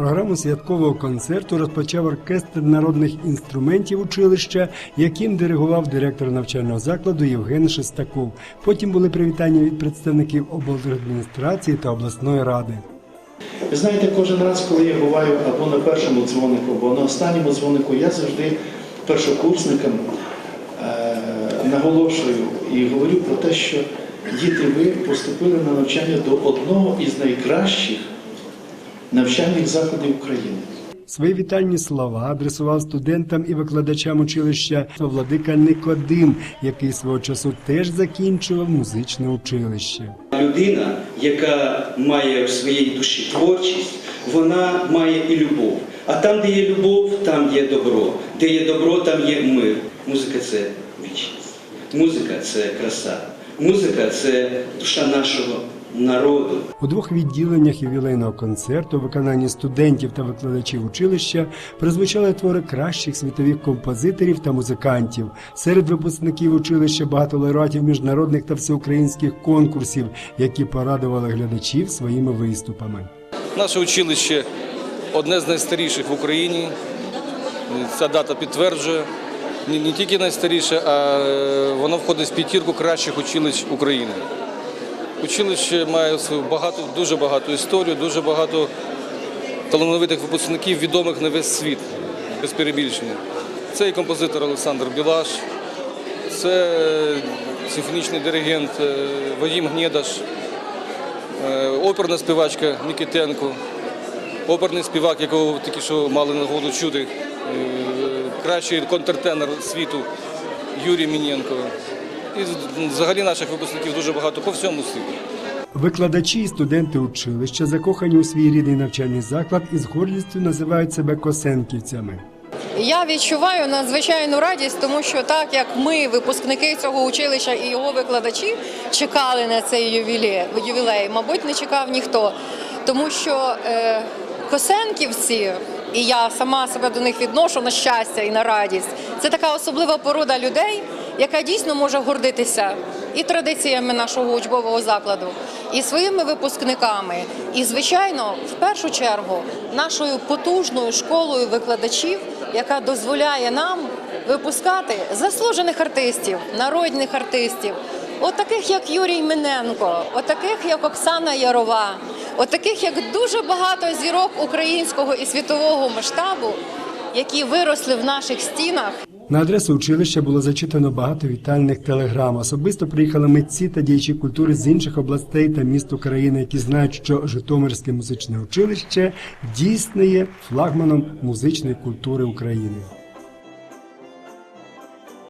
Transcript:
Програму святкового концерту розпочав оркестр народних інструментів училища, яким диригував директор навчального закладу Євген Шестаков. Потім були привітання від представників облдержадміністрації та обласної ради. Ви знаєте, кожен раз, коли я буваю або на першому дзвонику, або на останньому дзвонику, я завжди першокурсникам е, наголошую і говорю про те, що діти, ви поступили на навчання до одного із найкращих навчальних закладів України. Свої вітальні слова адресував студентам і викладачам училища владика Никодим, який свого часу теж закінчував музичне училище. Людина, яка має в своїй душі творчість, вона має і любов. А там, де є любов, там є добро. Де є добро, там є мир. Музика це вічність. Музика це краса. Музика це душа нашого народу. У двох відділеннях ювілейного концерту у виконанні студентів та викладачів училища прозвучали твори кращих світових композиторів та музикантів. Серед випускників училища багато лауреатів міжнародних та всеукраїнських конкурсів, які порадували глядачів своїми виступами. Наше училище одне з найстаріших в Україні. Ця дата підтверджує. Не, тільки найстаріше, а е, воно входить в п'ятірку кращих училищ України. Училище має свою багато, дуже багату історію, дуже багато талановитих випускників, відомих на весь світ, без перебільшення. Це і композитор Олександр Білаш, це симфонічний диригент е, Вадим Гнєдаш, е, оперна співачка Нікітенко, оперний співак, якого тільки що мали нагоду чути, е, кращий контртенор світу Юрій Мінєнко. І взагалі наших випускників дуже багато по всьому світу. Викладачі і студенти училища, закохані у свій рідний навчальний заклад, із гордістю називають себе косенківцями. Я відчуваю надзвичайну радість, тому що так як ми, випускники цього училища і його викладачі, чекали на цей ювілей, ювілей мабуть, не чекав ніхто. Тому що е, косенківці, і я сама себе до них відношу на щастя і на радість, це така особлива порода людей, яка дійсно може гордитися і традиціями нашого учбового закладу, і своїми випускниками, і, звичайно, в першу чергу, нашою потужною школою викладачів, яка дозволяє нам випускати заслужених артистів, народних артистів, от таких як Юрій Миненко, от таких як Оксана Ярова, от таких як дуже багато зірок українського і світового масштабу, які виросли в наших стінах. На адресу училища було зачитано багато вітальних телеграм. Особисто приїхали митці та діячі культури з інших областей та міст України, які знають, що Житомирське музичне училище дійсно є флагманом музичної культури України.